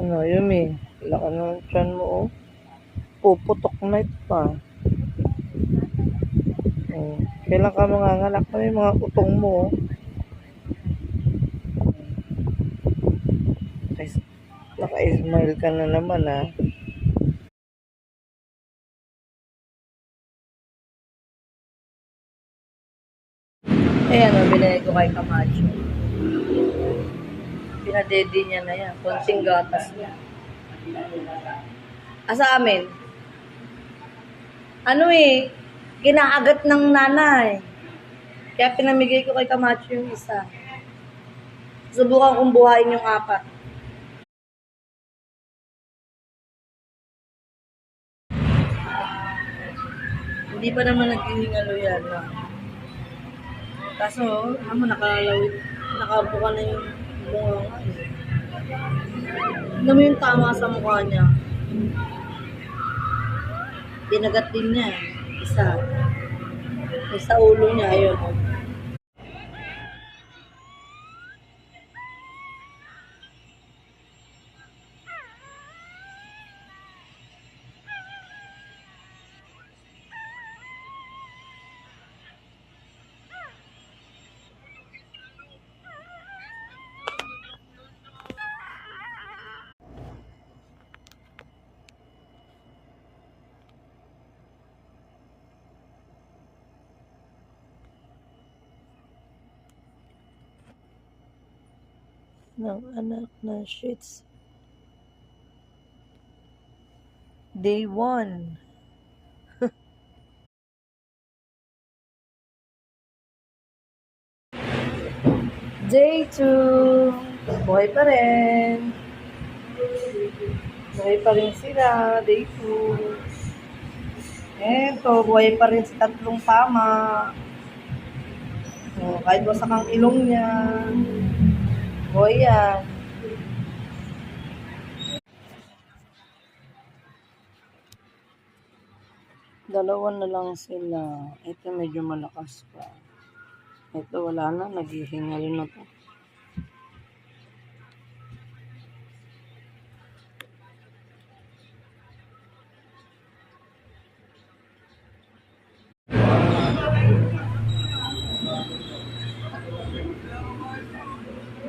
Ano, Yumi? Laka ng tiyan mo, oh. Puputok na ito pa. Oh. Kailan ka mangangalak na yung mga utong mo, oh. Naka- Naka-smile ka na naman, ah. Ayan, oh, binigay ko kay Camacho. Pinadede niya na yan. Konting gatas niya. Ah, sa amin? Ano eh, kinaagat ng nanay. Kaya pinamigay ko kay Camacho yung isa. Subukan kong buhayin yung apat. Hindi pa naman naghihingalo yan. Kaso, amo nakalawit, nakabuka na yung. Alam mo yung tama sa mukha niya. Dinagat din niya eh. Isa. Sa ulo niya, ayun. Ng anak ng shits. Day 1. Day 2. Buhay pa rin. Buhay pa rin sila. Day 2. Eto, buhay pa rin si tatlong tama. Oh, kahit wasak ang ilong niya. Oh, Goya. Dalawa na lang sila. Ito medyo malakas pa. Ito wala na. Naghihingal na to.